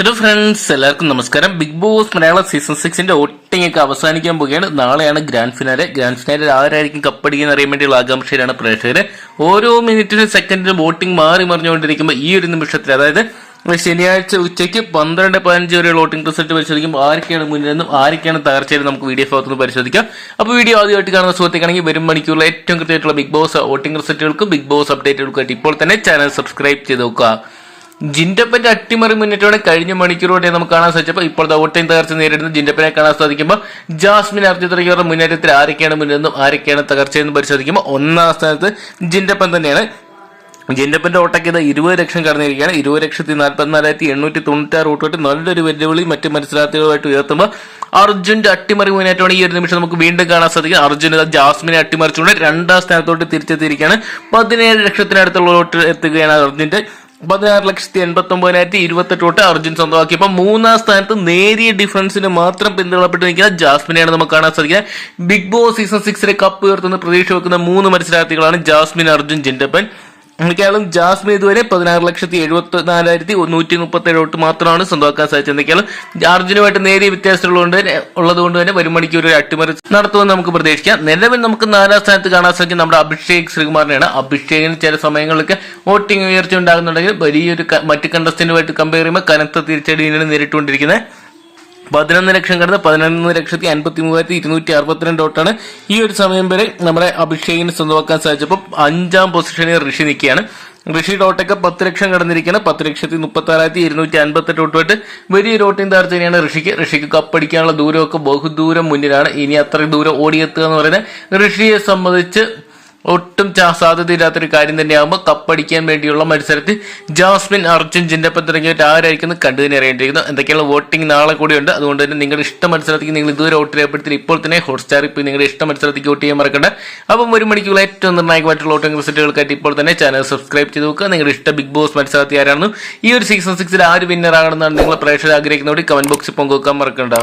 Hello friends എല്ലാവർക്കും നമസ്കാരം. Big boss Malayalam season സിക്സിന്റെ വോട്ടിംഗ് ഒക്കെ അവസാനിക്കാൻ പോവുകയാണ്. നാളെയാണ് ഗ്രാൻഡ് ഫിനാലെ. ഗ്രാൻഡ് ഫിനാലിൽ ആരായിരിക്കും കപ്പടിക്കുന്ന അറിയാൻ വേണ്ടിയുള്ള ആകാംക്ഷയിലാണ് പ്രേക്ഷകർ ഓരോ മിനിറ്റിനും സെക്കൻഡിലും വോട്ടിംഗ് മാറി മറിഞ്ഞുകൊണ്ടിരിക്കുമ്പോൾ ഈ ഒരു നിമിഷത്തിൽ അതായത് ശനിയാഴ്ച ഉച്ചയ്ക്ക് പന്ത്രണ്ട് പതിനഞ്ച് വരെ വോട്ടിംഗ് റിസൾട്ട് പരിശോധിക്കുമ്പോൾ ആരൊക്കെയാണ് മുന്നിലെന്നും ആരൊക്കെയാണ് തകർച്ചയെന്ന് നമുക്ക് വീഡിയോ ഭാഗത്തുനിന്ന് പരിശോധിക്കാം. അപ്പോൾ വീഡിയോ ആദ്യമായിട്ട് കാണുന്ന സുഹൃത്തുക്കാണെങ്കിൽ വരും മണിക്കൂറിൽ ഏറ്റവും കൃത്യമായിട്ടുള്ള ബിഗ് ബോസ് വോട്ടിംഗ് റിസൾട്ടുകൾക്കും ബിഗ് ബോസ് അപ്ഡേറ്റുകൾക്കും ഇപ്പോൾ തന്നെ ചാനൽ സബ്സ്ക്രൈബ് ചെയ്ത് നോക്കുക. ജിൻഡപ്പന്റെ അട്ടിമറി മുന്നേറ്റമാണ് കഴിഞ്ഞ മണിക്കൂറോടെ നമുക്ക് കാണാൻ സാധിച്ചപ്പോൾ ഇപ്പോൾ വോട്ടിംഗ് തകർച്ച നേരിടുന്ന ജിൻഡപ്പനെ കാണാൻ സാധിക്കുമ്പോൾ ജാസ്മിൻ അർജിത് തുടങ്ങിയവരുടെ മുന്നേറ്റത്തിൽ ആരൊക്കെയാണ് മുന്നിലെന്നും ആരൊക്കെയാണ് തകർച്ചയെന്നും പരിശോധിക്കുമ്പോൾ ഒന്നാം സ്ഥാനത്ത് ജിൻഡപ്പൻ തന്നെയാണ്. ജിൻഡപ്പന്റെ ഓട്ടയ്ക്ക് ഇത് ഇരുപത് ലക്ഷം കടന്നിരിക്കുകയാണ്. ഇരുപത് ലക്ഷത്തി നാൽപ്പത്തിനാലായിരത്തി എണ്ണൂറ്റി തൊണ്ണൂറ്റാറ് വോട്ടുമായിട്ട് നല്ലൊരു വെല്ലുവിളി മറ്റ് മത്സരാർത്ഥികളുമായിട്ട് ഉയർത്തുമ്പോൾ അർജുന്റെ അട്ടിമറി മുന്നേറ്റമാണ് ഈ ഒരു നിമിഷം നമുക്ക് വീണ്ടും കാണാൻ സാധിക്കും അർജുൻ ജാസ്മിനെ അട്ടിമറിച്ചുകൊണ്ട് രണ്ടാം സ്ഥാനത്തോട്ട് തിരിച്ചെത്തിയിരിക്കുകയാണ്. പതിനേഴ് ലക്ഷത്തിനടുത്തുള്ള വോട്ട് എത്തുകയാണ് അർജുന്റെ. പതിനാറ് ലക്ഷത്തി എൺപത്തി ഒമ്പതിനായിരത്തി ഇരുപത്തെട്ട് വോട്ട് അർജുൻ സ്വന്തമാക്കി അപ്പൊ മൂന്നാം സ്ഥാനത്ത് നേരിയ ഡിഫറൻസിന് മാത്രം പിന്തുണപ്പെട്ട് നിൽക്കുന്ന ജാസ്മിനെയാണ് നമുക്ക് കാണാൻ സാധിക്കുക ബിഗ് ബോസ് സീസൺ സിക്സിലെ കപ്പ് ഉയർത്തുന്ന പ്രതീക്ഷ വെക്കുന്ന മൂന്ന് മത്സരാർത്ഥികളാണ് ജാസ്മിൻ അർജുൻ ജിൻഡപ്പൻ. എനിക്കാളും ജാസ്മിൻ ഇതുവരെ പതിനാറ് ലക്ഷത്തി എഴുപത്തി നാലായിരത്തി നൂറ്റി മുപ്പത്തി ഏഴ് വോട്ട് മാത്രമാണ് സ്വന്തമാക്കാൻ സാധിച്ചത്. എന്തൊക്കെയാണ് അർജുനുമായിട്ട് നേരിയ വ്യത്യാസമുള്ളതുകൊണ്ട് തന്നെ ഉള്ളതുകൊണ്ട് തന്നെ വരുമണിക്ക് ഒരു അട്ടിമറി നടത്തുമെന്ന് നമുക്ക് പ്രതീക്ഷിക്കാം. നിലവിൽ നമുക്ക് നാലാം സ്ഥാനത്ത് കാണാൻ സാധിക്കും നമ്മുടെ അഭിഷേക് ശ്രീകുമാറിനെയാണ്. അഭിഷേകിന് ചില സമയങ്ങളിലൊക്കെ വോട്ടിംഗ് ഉയർച്ച ഉണ്ടാകുന്നുണ്ടെങ്കിൽ വലിയൊരു മറ്റ് കണ്ടസ്റ്റന്റുമായിട്ട് കമ്പയർ ചെയ്യുമ്പോൾ കനത്ത തിരിച്ചടിയാണ് നേരിട്ടുകൊണ്ടിരിക്കുന്നത്. പതിനൊന്ന് ലക്ഷം കടന്ന് പതിനൊന്ന് ലക്ഷത്തി അൻപത്തി മൂവായിരത്തി ഇരുന്നൂറ്റി അറുപത്തിരണ്ട് ഡോട്ടാണ് ഈ ഒരു സമയം വരെ നമ്മുടെ അഭിഷേകിന് സ്വന്തമാക്കാൻ സാധിച്ചപ്പോൾ അഞ്ചാം പൊസിഷനിൽ ഋഷി നിൽക്കുകയാണ്. ഋഷി ഡോട്ടൊക്കെ പത്ത് ലക്ഷം കടന്നിരിക്കുകയാണ്. പത്ത് ലക്ഷത്തി മുപ്പത്തി ആറായിരത്തി ഇരുന്നൂറ്റി അൻപത്തെട്ട് ഡോട്ടുമായിട്ട് വലിയ റോട്ടിംഗ് താഴ്ച ഋഷിക്ക്. ഋഷിക്ക് കപ്പടിക്കാനുള്ള ദൂരമൊക്കെ ബഹുദൂരം മുന്നിലാണ്. ഇനി അത്രയും ദൂരം ഓടിയെത്തുക എന്ന് പറയുന്നത് ഋഷിയെ സംബന്ധിച്ച് ഒട്ടും സാധ്യതയില്ലാത്തൊരു കാര്യം തന്നെയാകുമ്പോൾ കപ്പടിക്കാൻ വേണ്ടിയുള്ള മത്സരത്തിൽ ജാസ്മിൻ അർജുൻ ജിൻഡപ്പൻ തുടങ്ങിയവർ ആരായിരിക്കും കണ്ടു തന്നെ അറിയേണ്ടിയിരിക്കുന്നു. എന്തൊക്കെയുള്ള വോട്ടിംഗ് നാളെ കൂടിയുണ്ട്. അതുകൊണ്ട് തന്നെ നിങ്ങളുടെ ഇഷ്ട മത്സരത്തിൽ നിങ്ങൾ ഇതുവരെ വോട്ട് രേഖപ്പെടുത്തി ഇപ്പോൾ തന്നെ ഹോട്ട്സ്റ്റാർ ഇപ്പോൾ നിങ്ങളുടെ ഇഷ്ട മത്സരത്തിൽ വോട്ട് ചെയ്യാൻ മറക്കണ്ട. അപ്പം ഒരു മണിക്കുള്ള ഏറ്റവും നിർണായകമായിട്ടുള്ള വോട്ടിംഗ് റിസൾട്ടുകൾക്കായിട്ട് ഇപ്പോൾ തന്നെ ചാനൽ സബ്സ്ക്രൈബ് ചെയ്ത് നോക്കുക. നിങ്ങളുടെ ഇഷ്ട ബിഗ് ബോസ് മത്സരാർത്ഥി ആരാണെന്നും ഈ ഒരു സീസൺ സിക്സിൽ ആര് വിന്നർ ആകണമെന്നാണ് നിങ്ങൾ പ്രേക്ഷകർ ആഗ്രഹിക്കുന്നതോടെ കമന്റ് ബോക്സിൽ പങ്കുവെക്കാൻ മറക്കണ്ട.